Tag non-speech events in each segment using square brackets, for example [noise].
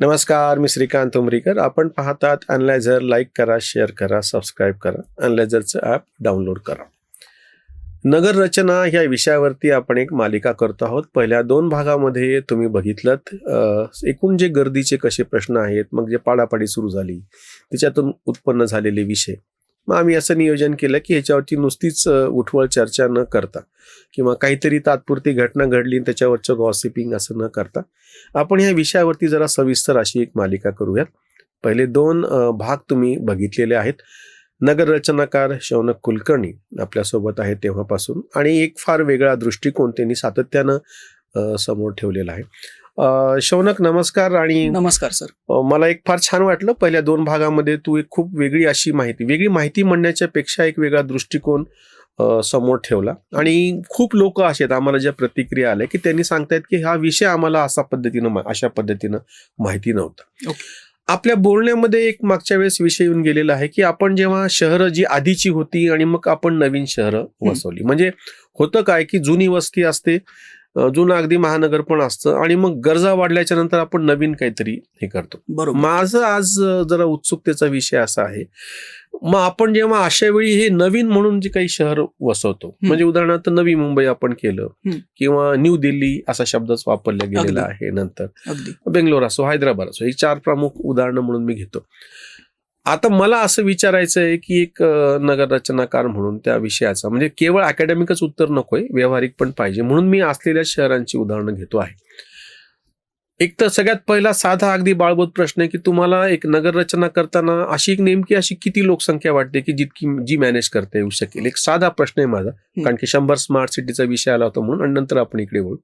नमस्कार मी श्रीकांत उमरीकर. आपण पाहतात अनलायझर लाईक करा शेअर करा सबस्क्राईब करा. अनलायझरचं ॲप डाउनलोड करा. नगर रचना या विषयावरती आपण एक मालिका करतो आहोत. पहिल्या दोन भागामध्ये तुम्ही बघितलं एकूण जे गर्दीचे कसे प्रश्न आहेत मग जे पाडापाडी सुरू झाली त्याच्यातून उत्पन्न झालेले विषय. मग आम्ही असं नियोजन केलं की ह्याच्यावरती नुसतीच उठवळ चर्चा न करता किंवा काहीतरी तात्पुरती घटना घडली आणि त्याच्यावरचं गॉसिपिंग असं न करता आपण ह्या विषयावरती जरा सविस्तर अशी एक मालिका करूयात. पहिले दोन भाग तुम्ही बघितलेले आहेत. नगर रचनाकार शौनक कुलकर्णी आपल्यासोबत आहे तेव्हापासून आणि एक फार वेगळा दृष्टिकोन त्यांनी सातत्यानं समोर ठेवलेला आहे. शौनक नमस्कार आणि नमस्कार सर. मला एक फार छान वाटलं पहिल्या दोन भागामध्ये तू एक खूप वेगळी अशी माहिती वेगळी माहिती म्हणण्याच्या पेक्षा एक वेगळा दृष्टिकोन समोर ठेवला. आणि खूप लोक असे आहेत आम्हाला ज्या प्रतिक्रिया आल्या की त्यांनी सांगतायत की हा विषय आम्हाला असा पद्धतीनं अशा पद्धतीनं माहिती नव्हता. आपल्या बोलण्यामध्ये एक मागच्या वेळेस विषय येऊन गेलेला आहे की आपण जेव्हा शहरं जी आधीची होती आणि मग आपण नवीन शहरं वसवली. म्हणजे होतं काय की जुनी वस्ती असते जुनं अगदी महानगर पण असतं आणि मग गरजा वाढल्याच्या नंतर आपण नवीन काहीतरी हे करतो. बरोबर. माझं आज जरा उत्सुकतेचा विषय असा आहे. मग आपण जेव्हा अशा वेळी हे नवीन म्हणून जे काही शहर वसवतो म्हणजे उदाहरणार्थ नवी मुंबई आपण केलं. किंवा न्यू दिल्ली असा शब्दच वापरला गेलेला. आहे नंतर. बेंगलोर असो हैदराबाद असो ही चार प्रमुख उदाहरणं म्हणून मी घेतो. आता मला असं विचारायचं आहे की एक नगर रचनाकार म्हणून त्या विषयाचा म्हणजे केवळ अकॅडमिकच उत्तर नकोय व्यावहारिक पण पाहिजे. म्हणून मी असलेल्या शहरांची उदाहरणं घेतो आहे. एक तर सगळ्यात पहिला साधा अगदी बाळबोध प्रश्न आहे की तुम्हाला एक नगर रचना करताना अशी एक नेमकी अशी किती लोकसंख्या वाटते की जितकी जी मॅनेज करता येऊ शकेल? एक साधा प्रश्न आहे माझा. कारण की शंभर स्मार्ट सिटीचा विषय आला होता म्हणून आणि नंतर आपण इकडे बोलू.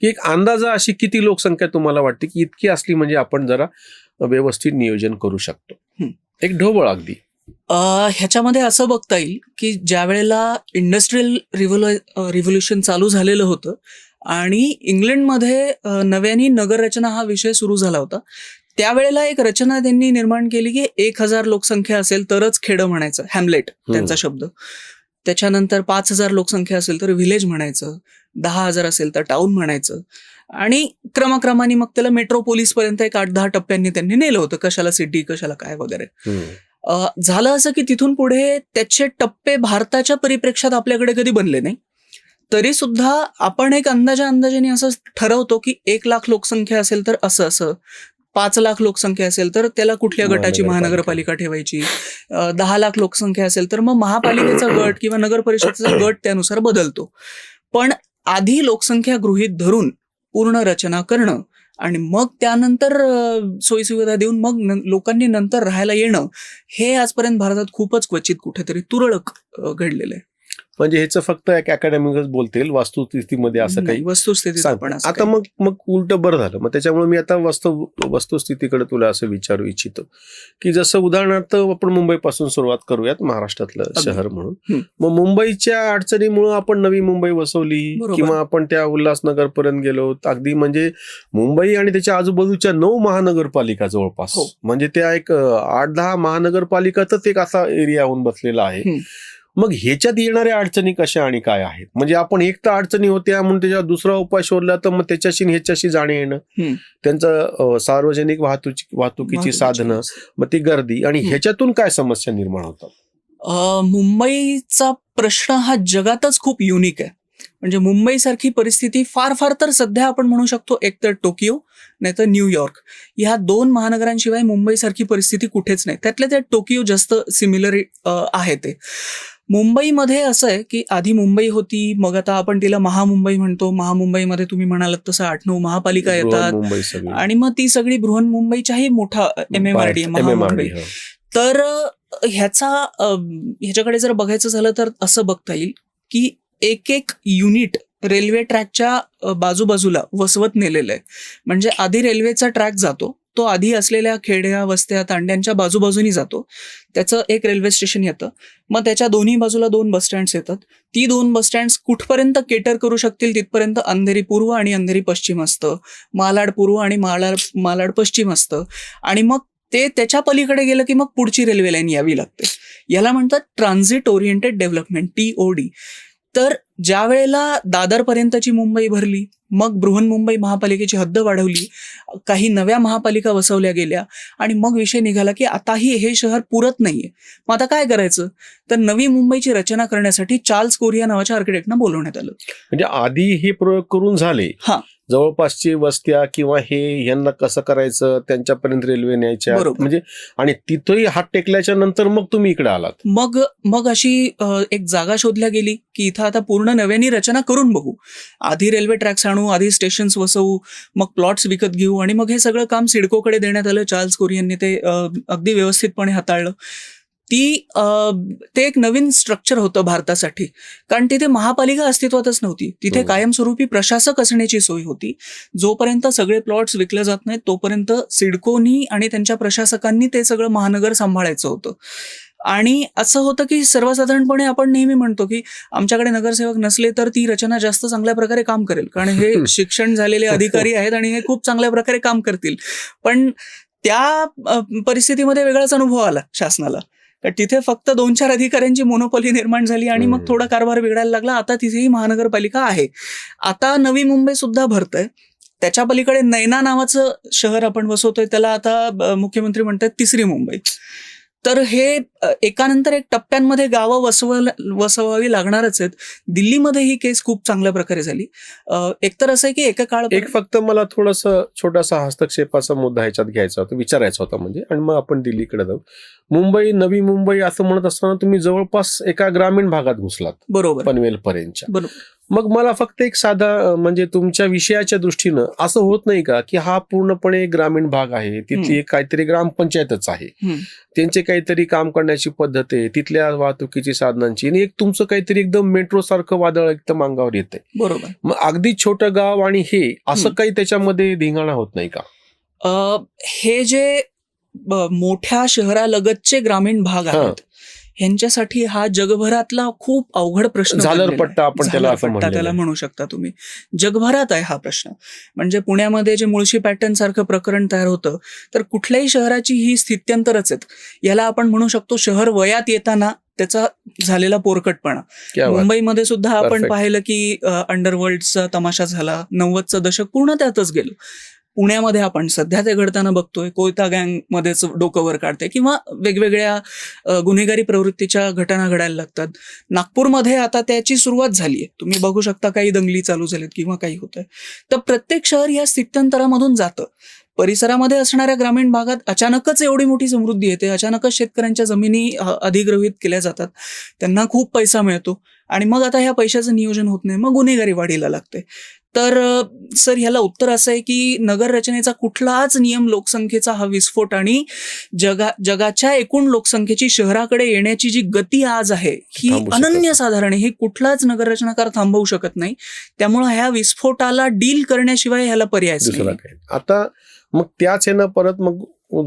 की एक अंदाजा अशी किती लोकसंख्या तुम्हाला वाटते की इतकी असली म्हणजे आपण जरा व्यवस्थित नियोजन करू शकतो. एक ढोबळ अगदी. अ, ह्याच्यामध्ये असं बघता येईल की ज्या वेळेला इंडस्ट्रीयल रिव्होल्यू रिव्होल्युशन चालू झालेलं होतं आणि इंग्लंडमध्ये नव्याने नगररचना हा विषय सुरू झाला होता त्यावेळेला एक रचना त्यांनी निर्माण केली की एक हजार लोकसंख्या असेल तरच खेडं म्हणायचं हॅमलेट त्यांचा शब्द. त्याच्यानंतर पाच हजार लोकसंख्या असेल तर व्हिलेज म्हणायचं दहा हजार असेल तर टाऊन म्हणायचं. आणि क्रमाक्रमाने मग त्याला मेट्रोपोलिस पर्यंत एक आठ दहा टप्प्यांनी त्यांनी नेलं होतं. कशाला सिटी कशाला काय वगैरे. झालं असं की तिथून पुढे त्याचे टप्पे भारताच्या परिप्रेक्षात आपल्याकडे कधी बनले नाही. तरी सुद्धा आपण एक अंदाजा अंदाजाने असं ठरवतो की एक लाख लोकसंख्या असेल तर असं असं. पाच लाख लोकसंख्या असेल तर त्याला कुठल्या गटाची महानगरपालिका. ठेवायची? दहा लाख लोकसंख्या असेल तर मग महापालिकेचा गट किंवा नगर परिषदेचा गट त्यानुसार बदलतो. पण आधी लोकसंख्या गृहीत धरून पूर्ण रचना करणं आणि मग त्यानंतर सोयीसुविधा देऊन मग न- लोकांनी नंतर राहायला येणं हे आजपर्यंत भारतात खूपच क्वचित कुठेतरी तुरळक घडलेलं आहे. म्हणजे ह्याचं फक्त एक अकॅडमिकच बोलतील वास्तुस्थितीमध्ये असं काही असं आता मग मग उलट बरं झालं मग त्याच्यामुळे मी आता वस्तू वस्तुस्थितीकडे तुला असं विचारू इच्छितो की जसं उदाहरणार्थ आपण मुंबईपासून सुरुवात करूयात महाराष्ट्रातलं. शहर म्हणून. मग मुंबईच्या अडचणीमुळे आपण नवी मुंबई वसवली. किंवा आपण त्या उल्हासनगर पर्यंत गेलो अगदी म्हणजे मुंबई आणि त्याच्या आजूबाजूच्या नऊ महानगरपालिका जवळपास हो. म्हणजे त्या एक आठ दहा महानगरपालिकातच एक असा एरिया होऊन बसलेला आहे. मग ह्याच्यात येणाऱ्या अडचणी कशा आणि काय आहेत? म्हणजे आपण एक तर अडचणी होत्या म्हणून त्याच्यावर दुसरा उपाय शोधला तर मग त्याच्याशी ह्याच्याशी जाणे येणं. हं. त्यांचं सार्वजनिक वाहतुकी वाहतुकीची साधनं मग ती गर्दी आणि. ह्याच्यातून काय समस्या निर्माण होतात? मुंबईचा प्रश्न हा जगातच खूप युनिक आहे. म्हणजे मुंबईसारखी परिस्थिती फार फार तर सध्या आपण म्हणू शकतो एक तर टोकियो नाही तर न्यूयॉर्क ह्या दोन महानगरांशिवाय मुंबईसारखी परिस्थिती कुठेच नाही. त्यातल्या त्यात टोकियो जास्त सिमिलर आहे ते. मुंबईमध्ये असं आहे की आधी मुंबई होती मग आता आपण तिला महामुंबई म्हणतो. महामुंबईमध्ये तुम्ही म्हणालात तसं आठ नऊ महापालिका येतात. आणि मग ती सगळी बृहन्मुंबईच्याही मोठा M M R D Mahamumbai. MMRD, तर ह्याचा ह्याच्याकडे जर बघायचं झालं तर असं बघता येईल की एक एक युनिट रेल्वे ट्रॅकच्या बाजूबाजूला वसवत नेलेलं आहे. म्हणजे आधी रेल्वेचा ट्रॅक जातो तो आधी असलेल्या खेड्या वस्त्या तांड्यांच्या बाजूबाजूनी जातो. त्याचं एक रेल्वे स्टेशन येतं. मग त्याच्या दोन्ही बाजूला दोन बस स्टँड्स येतात. ती दोन बस स्टँड्स कुठपर्यंत केटर करू शकतील तिथपर्यंत अंधेरी पूर्व आणि अंधेरी पश्चिम असतं. मालाड पूर्व आणि मालाड मालाड पश्चिम असतं. आणि मग ते त्याच्या पलीकडे गेलं की मग पुढची रेल्वे लाईन यावी लागते. याला म्हणतात transit oriented development T O D तर ज्या वेळेला दादरपर्यंतची मुंबई भरली मग बृहन्मुंबई महापालिकेची हद्द वाढवली काही नव्या महापालिका वसवल्या गेल्या आणि मग विषय निघाला की आताही हे शहर पुरत नाहीये. मग आता काय करायचं? तर नवी मुंबईची रचना करण्यासाठी चार्ल्स कोरिया नावाच्या आर्किटेक्टना बोलवण्यात आलं. म्हणजे आधी हे प्रयोग करून झाले. हा. जवळपासची वस्त्या किंवा हे यांना कसं करायचं त्यांच्यापर्यंत रेल्वे न्यायच्या. म्हणजे आणि तिथंही हात टेकल्याच्या नंतर मग तुम्ही इकडे आलात. मग मग अशी एक जागा शोधल्या गेली की इथं आता पूर्ण नव्याने रचना करून बघू. आधी रेल्वे ट्रॅक्स आणू आधी स्टेशन्स वसवू मग प्लॉट्स विकत घेऊ आणि मग हे सगळं काम सिडकोकडे देण्यात आलं. चार्ल्स कोरियनने ते अगदी व्यवस्थितपणे हाताळलं. ती ते एक नवीन स्ट्रक्चर होतं भारतासाठी. कारण तिथे महापालिका अस्तित्वातच नव्हती. तिथे हम्म. कायमस्वरूपी प्रशासक असण्याची सोय होती. जोपर्यंत सगळे प्लॉट्स विकले जात नाहीत तोपर्यंत सिडकोनी आणि त्यांच्या प्रशासकांनी ते सगळं महानगर सांभाळायचं होतं. आणि असं होतं की सर्वसाधारणपणे आपण नेहमी म्हणतो की आमच्याकडे नगरसेवक नसले तर ती रचना जास्त चांगल्या प्रकारे काम करेल. कारण हे [laughs] शिक्षण झालेले अधिकारी आहेत आणि हे खूप चांगल्या प्रकारे काम करतील. पण त्या परिस्थितीमध्ये वेगळाच अनुभव आला शासनाला. तर तिथे फक्त दोन चार अधिकाऱ्यांची मोनोपॉली निर्माण झाली आणि मग. थोडा कारभार बिघडायला लागला. आता तिथेही महानगरपालिका आहे. आता नवी मुंबई सुद्धा भरतंय. त्याच्या पलीकडे नैना नावाचं शहर आपण वसवतोय त्याला आता मुख्यमंत्री म्हणतात तिसरी मुंबई. तर हे एकानंतर एक टप्प्यांमध्ये गावं वसव वसवावी लागणारच आहेत. दिल्लीमध्ये ही केस खूप चांगल्या प्रकारे झाली. एकतर असं आहे की एका काळ एक फक्त मला थोडस छोटासा हस्तक्षेपाचा मुद्दा ह्याच्यात घ्यायचा होता विचारायचा होता म्हणजे आणि मग आपण दिल्लीकडे जाऊ. मुंबई नवी मुंबई असं म्हणत असताना तुम्ही जवळपास एका ग्रामीण भागात घुसलात. बरोबर. पनवेल पर्यंतच्या बरोबर. मग मला फक्त एक साधा म्हणजे तुमच्या विषयाच्या दृष्टीनं असं होत नाही का की हा पूर्णपणे ग्रामीण भाग आहे. तिथली एक काहीतरी ग्रामपंचायतच आहे. त्यांचे काहीतरी काम करण्याची पद्धत आहे तिथल्या वाहतुकीची साधनांची आणि एक तुमचं काहीतरी एकदम मेट्रो सारखं वादळ एकदम अंगावर येतंय बरोबर मग अगदी छोटं गाव आणि हे असं. काही त्याच्यामध्ये धिंगाणा होत नाही का हे जे मोठ्या शहरालगतचे ग्रामीण भाग. आहेत ह्यांच्यासाठी हा जगभरातला खूप अवघड प्रश्न. झालरपट्टा आपण त्याला त्याला. म्हणू शकता तुम्ही जगभरात आहे हा प्रश्न म्हणजे पुण्यामध्ये जे मुळशी पॅटर्न सारखं प्रकरण तयार होतं तर कुठल्याही शहराची ही स्थित्यंतरच आहेत याला आपण म्हणू शकतो शहर वयात येताना त्याचा झालेला पोरकटपणा. मुंबईमध्ये सुद्धा आपण. पाहिलं की अंडरवर्ल्डचा तमाशा झाला नव्वदचं दशक पूर्ण त्यातच गेलं पुण्यामध्ये आपण सध्या ते घडताना बघतोय कोयता गँग मध्येच डोकं वर काढते किंवा वेगवेगळ्या गुन्हेगारी प्रवृत्तीच्या घटना घडायला लागतात. नागपूरमध्ये आता त्याची सुरुवात झाली आहे तुम्ही बघू शकता काही दंगली चालू झालीत किंवा काही होत आहे तर प्रत्येक शहर या स्थित्यंतरामधून जातं. परिसरामध्ये असणाऱ्या ग्रामीण भागात अचानकच एवढी मोठी समृद्धी येते. अचानकच शेतकऱ्यांच्या जमिनी अधिग्रहित केल्या जातात. त्यांना खूप पैसा मिळतो. आणि मग आता ह्या पैशाचं नियोजन होत नाही. मग गुन्हेगारी वाढीला लागते. तर सर ह्याला उत्तर असं आहे की नगर रचनेचा कुठलाच नियम लोकसंख्येचा हा विस्फोट आणि जगा जगाच्या एकूण लोकसंख्येची शहराकडे येण्याची जी गती आज आहे ही. अनन्यसाधारण आहे. ही कुठलाच नगर रचनाकार थांबवू शकत नाही. त्यामुळे ह्या विस्फोटाला डील करण्याशिवाय ह्याला काय? आता मग त्याच ह्यानं परत मग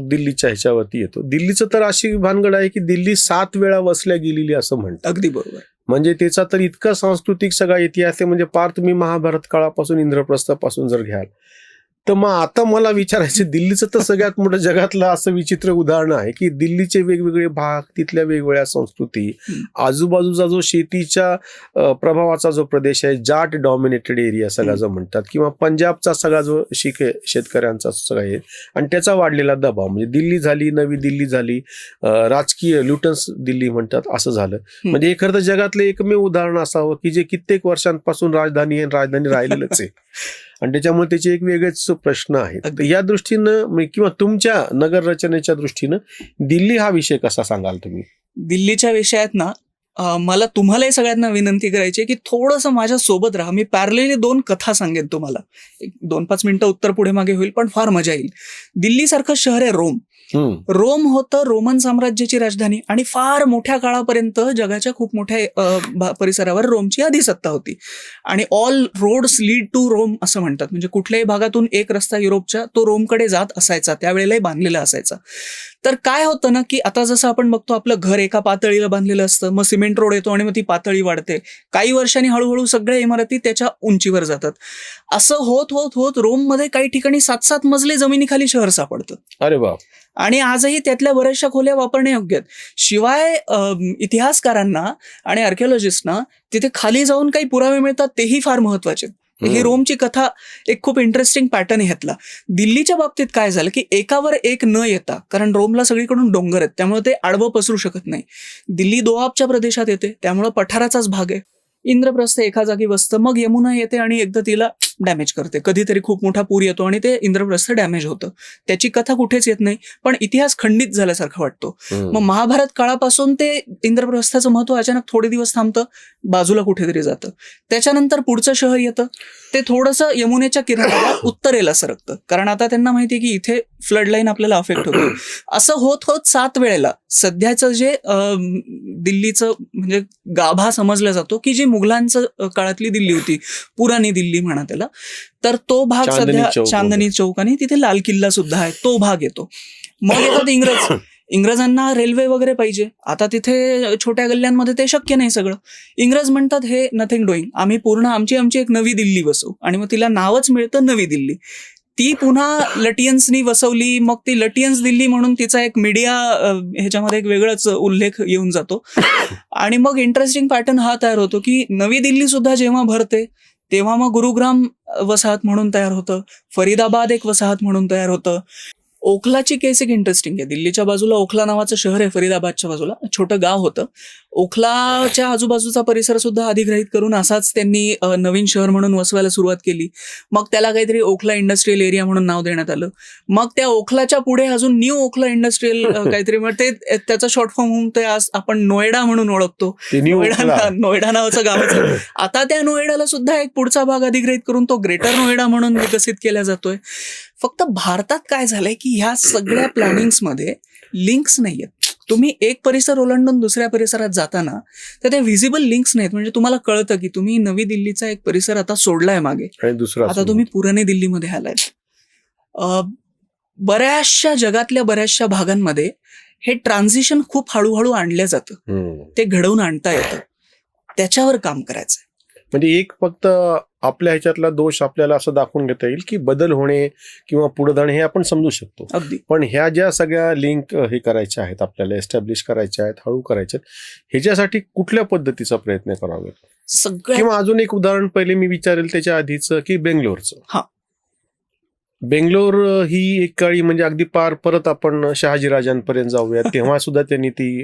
दिल्लीच्या ह्याच्यावरती येतो. दिल्लीचं तर अशी भानगड आहे की दिल्ली सात वेळा वसल्या गेलेली असं म्हणतात. अगदी बरोबर. म्हणजे त्याचा तर इतका सांस्कृतिक सगळा इतिहास आहे म्हणजे पार तुम्ही महाभारत काळापासून इंद्रप्रस्थापासून जर घ्याल तर मग आता मला विचारायचं दिल्लीचं तर सगळ्यात मोठं जगातलं असं विचित्र उदाहरण आहे की दिल्लीचे वेगवेगळे भाग तिथल्या वेगवेगळ्या संस्कृती आजूबाजूचा जो शेतीच्या प्रभावाचा जो प्रदेश आहे जाट डॉमिनेटेड एरिया सगळा जो म्हणतात किंवा पंजाबचा सगळा जो शिक शेतकऱ्यांचा सगळा आहे आणि त्याचा वाढलेला दबाव म्हणजे दिल्ली झाली नवी दिल्ली झाली राजकीय ल्युटन्स दिल्ली म्हणतात असं झालं. म्हणजे हे खरं तर जगातलं एकमेव उदाहरण असावं की जे कित्येक वर्षांपासून राजधानी आहे आणि राजधानी राहिलेलंच आहे. आणि त्याच्यामुळे त्याचे एक वेगळेच प्रश्न आहेत. या दृष्टीनं किंवा तुमच्या नगर रचनेच्या दृष्टीनं दिल्ली हा विषय कसा सांगाल तुम्ही? दिल्लीच्या विषयात ना मला तुम्हालाही सगळ्यांना विनंती करायची आहे की थोडंसं माझ्या सोबत राहा. मी पॅरलेली दोन कथा सांगेन तुम्हाला. एक दोन पाच मिनिटं उत्तर पुढे मागे होईल पण फार मजा येईल. दिल्लीसारखं शहर आहे रोम. रोम होतं रोमन साम्राज्याची राजधानी आणि फार मोठ्या काळापर्यंत जगाच्या खूप मोठ्या परिसरावर रोमची अधिसत्ता होती. आणि all roads lead to Rome असं म्हणतात. म्हणजे कुठल्याही भागातून एक रस्ता युरोपच्या तो रोमकडे जात असायचा. त्यावेळेलाही बांधलेला असायचा. तर काय होतं ना की आता जसं आपण बघतो आपलं घर एका पातळीला बांधलेलं असतं. मग सिमेंट रोड येतो आणि मग ती पातळी वाढते. काही वर्षांनी हळूहळू सगळ्या इमारती त्याच्या उंचीवर जातात. असं होत होत होत रोममध्ये काही ठिकाणी सात सात मजले जमिनीखाली शहर सापडतं. अरे बाप. आणि आजही त्यातल्या बऱ्याचशा खोल्या वापरणे योग्य आहेत शिवाय इतिहासकारांना आणि आर्किओलॉजिस्टना तिथे खाली जाऊन काही पुरावे मिळतात तेही फार महत्त्वाचे आहेत. ही. रोमची कथा एक खूप इंटरेस्टिंग पॅटर्न ह्यातला दिल्लीच्या बाबतीत काय झालं की एकावर एक न येता कारण रोमला सगळीकडून डोंगर आहेत त्यामुळे ते आडवं पसरू शकत नाही दिल्ली दोआबच्या प्रदेशात येते त्यामुळे पठाराचाच भाग आहे इंद्रप्रस्थ एका जागी बसतं मग यमुना येते आणि एकदा तिला डॅमेज करते. कधीतरी खूप मोठा पूर येतो आणि ते इंद्रप्रस्थ डॅमेज होतं. त्याची कथा कुठेच येत नाही पण इतिहास खंडित झाल्यासारखा वाटतो. मग महाभारत काळापासून ते इंद्रप्रस्थाचं महत्त्व अचानक थोडे दिवस थांबतं बाजूला कुठेतरी जातं. त्याच्यानंतर पुढचं शहर येतं. ते थोडंसं यमुनेच्या किनाऱ्याला [coughs] उत्तरेला सरकतं. कारण आता त्यांना माहिती आहे की इथे फ्लड लाईन आपल्याला अफेक्ट होते. [coughs] असं होत होत सात वेळेला सध्याचं जे दिल्लीचं म्हणजे गाभा समजला जातो की जी मुघलांचं काळातली दिल्ली होती. पुराणी दिल्ली म्हणा त्याला. तर तो भाग सध्या चांदनी चौक आणि तिथे लाल किल्ला सुद्धा आहे. तो भाग येतो. मग येतात इंग्रज. [coughs] इंग्रजांना रेल्वे वगैरे पाहिजे. आता तिथे छोट्या गल्ल्यांमध्ये ते शक्य नाही सगळं. इंग्रज म्हणतात हे नथिंग डुईंग आम्ही पूर्ण आमची आमची एक नवी दिल्ली बसवू. आणि मग तिला नावच मिळतं नवी दिल्ली. ती पुन्हा लटियन्सनी वसवली. मग ती लटियन्स दिल्ली म्हणून तिचा एक मीडिया ह्याच्यामध्ये एक वेगळाच उल्लेख येऊन जातो. [coughs] आणि मग इंटरेस्टिंग पॅटर्न हा तयार होतो की नवी दिल्ली सुद्धा जेव्हा भरते तेव्हा मग गुरुग्राम वसाहत म्हणून तयार होतं. फरीदाबाद एक वसाहत म्हणून तयार होतं. ओखलाची केस एक इंटरेस्टिंग आहे. दिल्लीच्या बाजूला ओखला नावाचं शहर आहे फरीदाबादच्या बाजूला. छोटं गाव होतं. ओखलाच्या आजूबाजूचा परिसर सुद्धा अधिग्रहित करून असाच त्यांनी नवीन शहर म्हणून वसवायला सुरुवात केली. मग त्याला काहीतरी ओखला इंडस्ट्रियल एरिया म्हणून नाव देण्यात आलं. मग त्या ओखलाच्या पुढे अजून न्यू ओखला इंडस्ट्रियल [laughs] काहीतरी ते त्याचं शॉर्ट फॉर्म होऊन ते आज आपण नोएडा म्हणून ओळखतो. नोएडा. नोएडा नावाचं आहे. [laughs] आता त्या नोएडाला सुद्धा एक पुढचा भाग अधिग्रहित करून तो ग्रेटर नोएडा म्हणून विकसित केला जातोय. फक्त भारतात काय झालंय की ह्या सगळ्या प्लॅनिंग्समध्ये लिंक्स नाहीयेत. तुम्ही एक परिसर ओलांडून दुसऱ्या परिसरात जाताना तर ते व्हिजिबल लिंक्स नाहीत म्हणजे तुम्हाला कळतं की तुम्ही नवी दिल्लीचा एक परिसर आता सोडलाय मागे. आता तुम्ही पुराणे दिल्लीमध्ये आलाय. बऱ्याचशा जगातल्या बऱ्याचशा भागांमध्ये हे ट्रान्झिशन खूप हळूहळू आणलं जातं. ते घडवून आणता येतं. त्याच्यावर काम करायचं म्हणजे एक फक्त आपल्या ह्याच्यातला दोष आपल्याला असं दाखवून घेता येईल की बदल होणे किंवा पुढे जाणे हे आपण समजू शकतो. अगदी. पण ह्या ज्या सगळ्या लिंक हे करायच्या आहेत आपल्याला एस्टॅब्लिश करायच्या आहेत हळू करायच्या आहेत ह्याच्यासाठी कुठल्या पद्धतीचा प्रयत्न करावा? किंवा अजून एक उदाहरण पहिले मी विचारेल त्याच्या आधीचं की बेंगलोरचं. हा. बेंगलोर ही एक काळी म्हणजे अगदी पार परत आपण शहाजीराजांपर्यंत जाऊया तेव्हा सुद्धा त्यांनी ती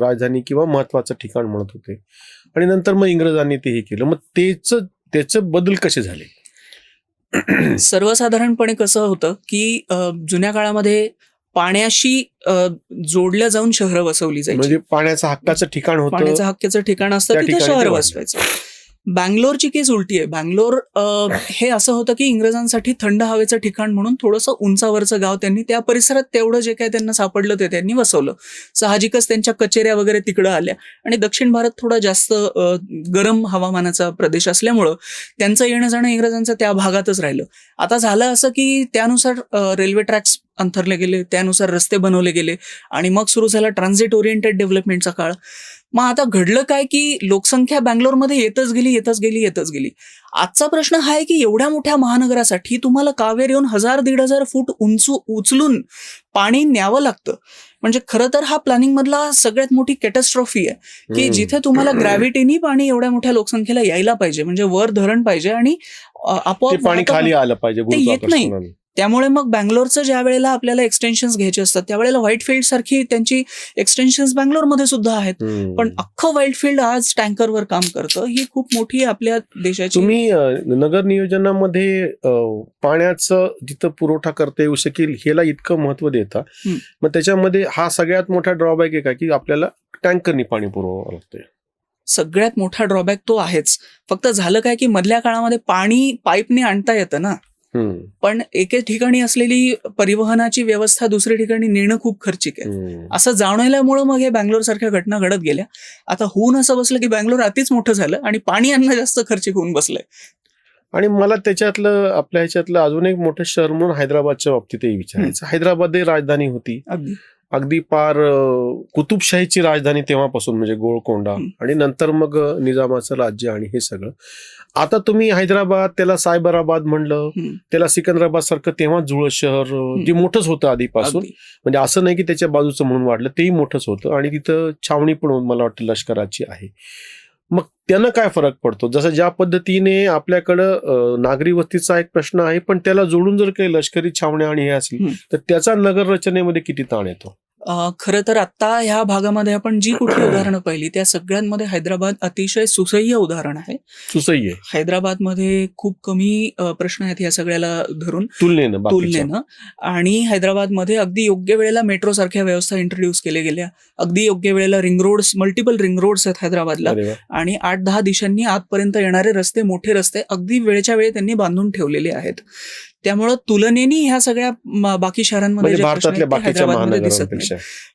राजधानी किंवा महत्वाचं ठिकाण म्हणत होते. आणि नंतर मग इंग्रजांनी ते हे केलं. मग तेच त्याचं बदल कसे झाले? सर्वसाधारणपणे कसं होतं की जुन्या काळामध्ये पाण्याशी जोडल्या जाऊन शहरं वसवली जायची. म्हणजे पाण्याचं हक्काचं ठिकाण होतं. पाण्याचं हक्काचं ठिकाण असतं तिथे शहर. वसवायचं. बँगलोरची केस उलटी आहे. बँगलोर हे असं होतं की इंग्रजांसाठी थंड हवेचं ठिकाण म्हणून थोडंसं उंचावरचं गाव त्यांनी त्या परिसरात तेवढं जे काय त्यांना सापडलं ते त्यांनी वसवलं. साहजिकच त्यांच्या कचेऱ्या वगैरे तिकडं आल्या. आणि दक्षिण भारत थोडा जास्त गरम हवामानाचा प्रदेश असल्यामुळं त्यांचं येणं जाणं इंग्रजांचं त्या भागातच राहिलं. आता झालं असं की त्यानुसार रेल्वे ट्रॅक्स अंथरले गेले त्यानुसार रस्ते बनवले गेले आणि मग सुरू झाला ट्रान्झिट ओरिएंटेड डेव्हलपमेंटचा काळ. मग आता घडलं काय की लोकसंख्या बँगलोरमध्ये येतच गेली येतच गेली येतच गेली आजचा प्रश्न हा आहे की एवढ्या मोठ्या महानगरासाठी तुम्हाला कावेर येऊन हजार दीड हजार फूट उंचू उचलून पाणी न्यावं लागतं म्हणजे खरं तर हा प्लॅनिंग मधला सगळ्यात मोठी कॅटस्ट्रॉफी आहे की. जिथे तुम्हाला ग्रॅव्हिटीनी पाणी एवढ्या मोठ्या लोकसंख्येला यायला पाहिजे म्हणजे वर धरण पाहिजे आणि आपोआप पाणी खाली आलं पाहिजे ते येत नाही. त्यामुळे मग बँगलोरचं ज्या वेळेला आपल्याला एक्सटेन्शन्स घ्यायचे असतात त्यावेळेला व्हाईट फील्ड सारखी त्यांची एक्सटेन्शन्स बँगलोरमध्ये सुद्धा आहेत. पण अख्खं व्हाईट फील्ड आज टँकरवर काम करतं ही खूप मोठी आपल्या देशाची तुम्ही नगर नियोजनामध्ये पाण्याचं जिथं पुरवठा करता येऊ शकेल ह्याला इतकं महत्त्व देता. मग त्याच्यामध्ये हा सगळ्यात मोठा ड्रॉबॅक आहे का की आपल्याला टँकरनी पाणी पुरवावं लागतंय सगळ्यात मोठा ड्रॉबॅक तो आहेच फक्त झालं काय की मधल्या काळामध्ये पाणी पाईपने आणता येतं ना. पण एके ठिकाणी असलेली परिवहनाची व्यवस्था दुसऱ्या ठिकाणी नेणं खूप खर्चिक आहे. असं जाणवल्यामुळं मग हे बँगलोर सारख्या घटना घडत गेल्या. आता होऊन असं बसलं की बँगलोर अतिच मोठं झालं आणि पाणी आणणं जास्त खर्चिक होऊन बसलंय. आणि मला त्याच्यातलं आपल्या ह्याच्यातलं अजून एक मोठं शहर म्हणून हैदराबादच्या बाबतीतही विचारायचं हैदराबाद ही राजधानी होती. अगदी पार कुतुबशाहीची राजधानी तेव्हापासून म्हणजे गोळकोंडा. आणि नंतर मग निजामाचं राज्य आणि हे सगळं आता तुम्ही हैदराबाद त्याला सायबराबाद म्हणलं. त्याला सिकंदराबाद सारखं तेव्हा जुळं शहर जे मोठंच होतं आधीपासून. म्हणजे असं नाही की त्याच्या बाजूचं म्हणून वाढलं तेही मोठंच होतं आणि तिथं छावणी पण मला वाटतं लष्कराची आहे मग त्यानं काय फरक पडतो जसं ज्या पद्धतीने आपल्याकडं नागरी वस्तीचा एक प्रश्न आहे पण त्याला जोडून जर काही लष्करी छावण्या आणि हे असेल. तर त्याचा नगर रचनेमध्ये किती ताण येतो खरं तर आता ह्या भागामध्ये आपण जी कुठली [clears throat] उदाहरणं पाहिली त्या सगळ्यांमध्ये हैदराबाद अतिशय सुसह्य उदाहरण आहे. सुसह्य. हैदराबादमध्ये खूप कमी प्रश्न आहेत या सगळ्याला धरून. तुलनेनं. तुलनेनं. आणि हैदराबादमध्ये अगदी योग्य वेळेला मेट्रो सारख्या व्यवस्था इंट्रोड्यूस केल्या गेल्या. अगदी योग्य वेळेला ring roads multiple ring roads आहेत हैदराबादला. आणि आठ दहा दिशांनी आतपर्यंत येणारे रस्ते मोठे रस्ते अगदी वेळच्या वेळी त्यांनी बांधून ठेवलेले आहेत. त्यामुळं तुलनेनी ह्या सगळ्या बाकी शहरांमध्ये म्हणजे हैदराबादमध्ये दिसत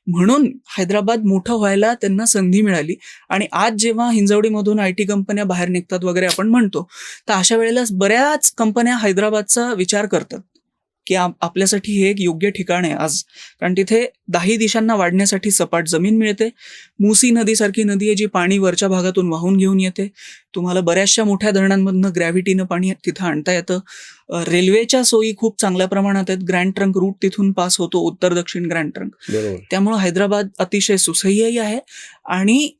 म्हणून हैदराबाद मोठं व्हायला त्यांना संधी मिळाली. आणि आज जेव्हा हिंजवडीमधून आय टी कंपन्या बाहेर निघतात वगैरे आपण म्हणतो तर अशा वेळेला बऱ्याच कंपन्या हैदराबादचा विचार करतात. की आप- आपल्यासाठी हे एक योग्य ठिकाण आहे आज. कारण तिथे दाही दिशांना वाढण्यासाठी सपाट जमीन मिळते. मुसी नदीसारखी नदी आहे जी पाणी वरच्या भागातून वाहून घेऊन येते. तुम्हाला बऱ्याचशा मोठ्या धरणांमधनं ग्रॅव्हिटीनं पाणी तिथं आणता येतं. रेल्वेच्या सोयी खूप चांगल्या प्रमाणात आहेत. ग्रँड ट्रंक रूट तिथून पास होतो. उत्तर दक्षिण ग्रँड ट्रंक त्यामुळं हैदराबाद अतिशय सुसह्यही आहे. आणि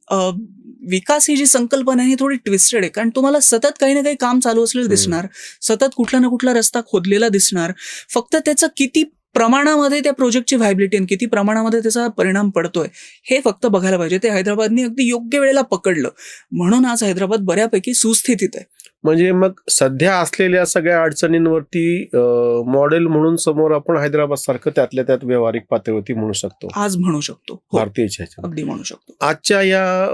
विकास ही जी संकल्पना आहे ही थोडी ट्विस्टेड आहे. कारण तुम्हाला सतत काही ना काही काम चालू असलेलं. दिसणार सतत कुठला ना कुठला रस्ता खोदलेला दिसणार. फक्त त्याचं किती प्रमाणामध्ये त्या प्रोजेक्टची व्हायबिलिटी आणि किती प्रमाणामध्ये त्याचा परिणाम पडतोय हे फक्त बघायला पाहिजे. ते हैदराबादने अगदी योग्य वेळेला पकडलं. म्हणून आज हैदराबाद बऱ्यापैकी सुस्थितीत आहे. म्हणजे मग सध्या असलेल्या सगळ्या अडचणींवरती मॉडेल म्हणून समोर आपण हैदराबाद सारखं त्यातल्या त्यात व्यावहारिक पातळीवरती म्हणू शकतो. आज म्हणू शकतो. हो, भारतीय. अगदी म्हणू शकतो. आजच्या या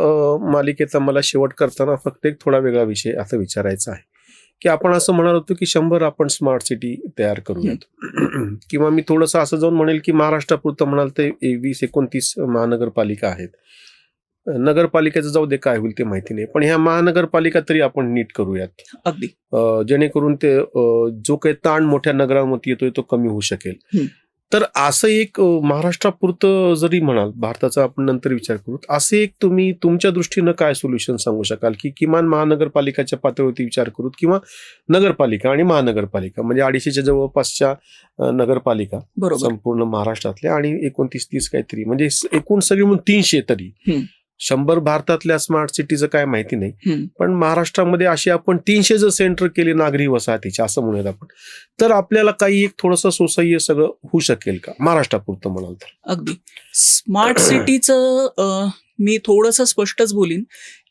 मालिकेचा मला शेवट करताना फक्त एक थोडा वेगळा विषय असं विचारायचा आहे. की आपण असं म्हणाल होतो की शंभर आपण स्मार्ट सिटी तयार करूयात. किंवा मी थोडंसं असं जाऊन म्हणेल की महाराष्ट्रापुरतं म्हणाल ए- वीस एकोणतीस महानगरपालिका आहेत. नगरपालिकेचं जाऊ दे काय होईल ते माहिती नाही. पण ह्या महानगरपालिका तरी आपण नीट करूयात. अगदी. जेणेकरून ते जो काही ताण मोठ्या नगरांवरती येतोय तो कमी होऊ शकेल. तर असं एक महाराष्ट्रापुरतं जरी म्हणाल भारताचा आपण नंतर विचार करू असे एक तुम्ही तुमच्या दृष्टीनं काय सोल्युशन सांगू शकाल की किमान महानगरपालिकाच्या पातळीवरती विचार करू किंवा नगरपालिका आणि महानगरपालिका म्हणजे अडीचशेच्या जवळपासच्या नगरपालिका बरोबर. संपूर्ण महाराष्ट्रातल्या आणि एकोणतीस तीस काहीतरी म्हणजे एकूण सगळी म्हणून तीनशे तरी. शंभर भारतातल्या स्मार्ट सिटीचं काय माहिती नाही. पण महाराष्ट्रामध्ये अशी आपण तीनशे जर सेंटर केले नागरी वसाहतीचे असं म्हणूयात आपण तर आपल्याला काही एक थोडंसं सोसह्य सगळं होऊ शकेल का? महाराष्ट्रापुरतं म्हणाल तर. अगदी. स्मार्ट सिटीचं मी थोडंसं स्पष्टच बोलीन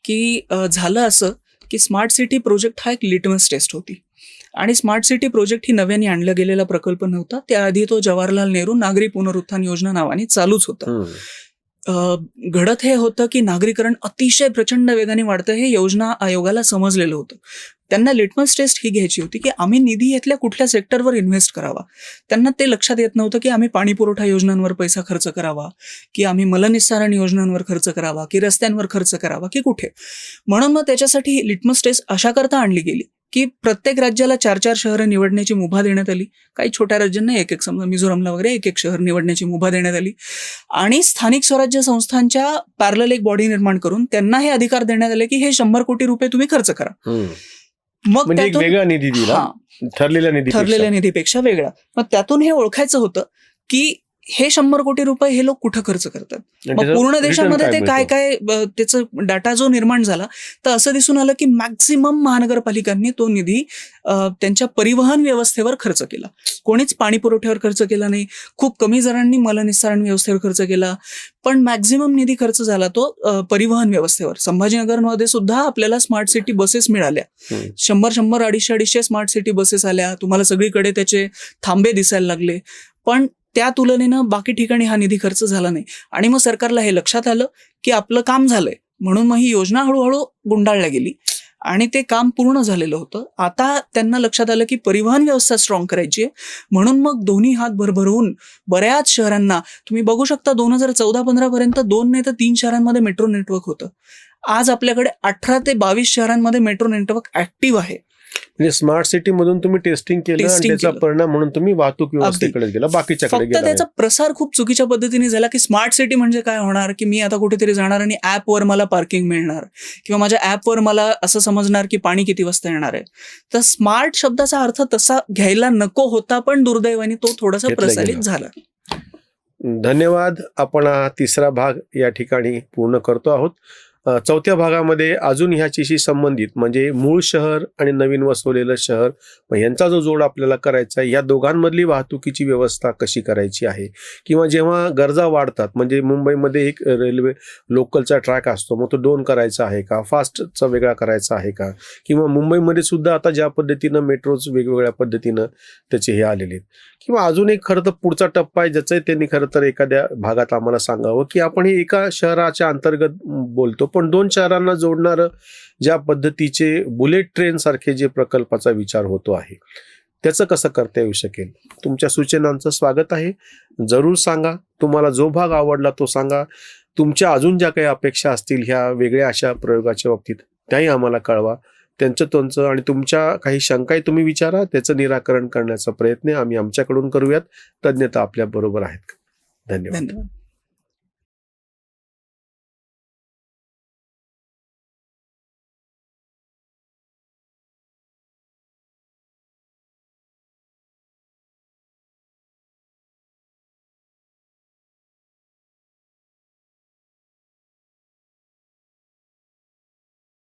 की झालं असं की स्मार्ट सिटी प्रोजेक्ट हा एक लिटमस टेस्ट होती. आणि स्मार्ट सिटी प्रोजेक्ट ही नव्याने आणला गेलेला प्रकल्प नव्हता. त्याआधी तो जवाहरलाल नेहरू नागरी पुनरुत्थान योजना नावाने चालूच होता. घडत हे होतं की नागरीकरण अतिशय प्रचंड वेगाने वाढतं हे योजना आयोगाला समजलेलं होतं. त्यांना लिटमस टेस्ट ही घ्यायची होती की आम्ही निधी येथल्या कुठल्या सेक्टरवर इन्व्हेस्ट करावा? त्यांना ते लक्षात येत नव्हतं की आम्ही पाणी पुरवठा योजनांवर पैसा खर्च करावा की आम्ही मलनिस्सारण योजनांवर खर्च करावा की रस्त्यांवर खर्च करावा की कुठे? म्हणून मग त्याच्यासाठी लिटमस टेस्ट अशा करता आणली गेली. की प्रत्येक राज्याला चार चार शहरं निवडण्याची मुभा देण्यात आली. काही छोट्या राज्यांना एक एक समजा मिझोरामला वगैरे एक एक शहर निवडण्याची मुभा देण्यात आली. आणि स्थानिक स्वराज्य संस्थांच्या पॅरल एक बॉडी निर्माण करून त्यांना हे अधिकार देण्यात आले की हे शंभर कोटी रुपये तुम्ही खर्च करा. मग म्हणजे वेगळा निधी दिला. ठरलेल्या निधी ठरलेल्या निधीपेक्षा वेगळा. मग त्यातून हे ओळखायचं होतं की हे शंभर कोटी रुपये हे लोक कुठं खर्च करतात? मग पूर्ण देशामध्ये ते काय काय त्याचं डाटा जो निर्माण झाला तर असं दिसून आलं की मॅक्झिमम महानगरपालिकांनी तो निधी त्यांच्या परिवहन व्यवस्थेवर खर्च केला. कोणीच पाणी पुरवठ्यावर खर्च केला नाही. खूप कमी जणांनी मलनिस्सारण व्यवस्थेवर खर्च केला. पण मॅक्झिमम निधी खर्च झाला तो परिवहन व्यवस्थेवर. संभाजीनगरमध्ये सुद्धा आपल्याला स्मार्ट सिटी बसेस मिळाल्या. शंभर शंभर अडीचशे अडीचशे स्मार्ट सिटी बसेस आल्या. तुम्हाला सगळीकडे त्याचे थांबे दिसायला लागले. पण त्या तुलनेनं बाकी ठिकाणी हा निधी खर्च झाला नाही. आणि मग सरकारला हे लक्षात आलं की आपलं काम झालंय. म्हणून मग ही योजना हळूहळू गुंडाळल्या गेली. आणि ते काम पूर्ण झालेलं होतं. आता त्यांना लक्षात आलं की परिवहन व्यवस्था स्ट्रॉंग करायची आहे. म्हणून मग दोन्ही हात भरभरवून बऱ्याच शहरांना तुम्ही बघू शकता दोन हजार चौदा पंधरा पर्यंत दोन नाही तर तीन शहरांमध्ये मेट्रो नेटवर्क होतं. आज आपल्याकडे अठरा ते बावीस शहरांमध्ये मेट्रो नेटवर्क ऍक्टिव्ह आहे. म्हणजे स्मार्ट सिटी मधून तुम्ही टेस्टिंग केलं आणि त्याचा. परिणाम म्हणून तुम्ही वाहतूक व्यवस्थेकडे गेला बाकीच्याकडे फक्त गेला त्याचा प्रसार खूप चुकीच्या पद्धतीने झाला की स्मार्ट सिटी म्हणजे काय होणार? की मी आता कुठेतरी जाणार आणि ऍपवर मला पार्किंग मिळणार. किंवा माझ्या ऍपवर मला असं समजणार की पाणी किती वाजता येणार आहे. तर स्मार्ट शब्दाचा अर्थ तसा घ्यायला नको होता पण दुर्दैवाने तो थोडासा प्रसारित. झाला. धन्यवाद. आपण हा तिसरा भाग या ठिकाणी पूर्ण करतो आहोत. चौथ्या भागामध्ये अजून ह्याच्याशी संबंधित म्हणजे मूळ शहर आणि नवीन वसवलेलं शहर मग यांचा जो जोड आपल्याला करायचा आहे या दोघांमधली वाहतुकीची व्यवस्था कशी करायची आहे? किंवा जेव्हा गरजा वाढतात म्हणजे मुंबईमध्ये एक रेल्वे लोकलचा ट्रॅक असतो मग तो दोन करायचा आहे का? फास्टचा वेगळा करायचा आहे का? किंवा मुंबईमध्ये सुद्धा आता ज्या पद्धतीनं मेट्रोज वेगवेगळ्या पद्धतीनं त्याचे हे आलेले आहेत. किंवा अजून एक खरं तर पुढचा टप्पा आहे ज्याचं त्यांनी खरं तर एखाद्या भागात आम्हाला सांगावं की आपण हे एका शहराच्या अंतर्गत बोलतो पण दोन शहरांना जोडणारं ज्या पद्धतीचे बुलेट ट्रेन सारखे जे प्रकल्पाचा विचार होतो आहे. त्याचं कसं करता येऊ शकेल? तुमच्या सूचनांचं स्वागत आहे. जरूर सांगा. तुम्हाला जो भाग आवडला तो सांगा. तुमच्या अजून ज्या काही अपेक्षा असतील ह्या वेगळ्या अशा प्रयोगाच्या बाबतीत त्याही आम्हाला कळवा. त्यांचं तुमचं आणि तुमच्या काही शंकाही तुम्ही विचारा. त्याचं निराकरण करण्याचा प्रयत्न आम्ही आमच्याकडून करूयात. तज्ज्ञता आपल्या बरोबर आहेत. धन्यवाद. धन्यवाद.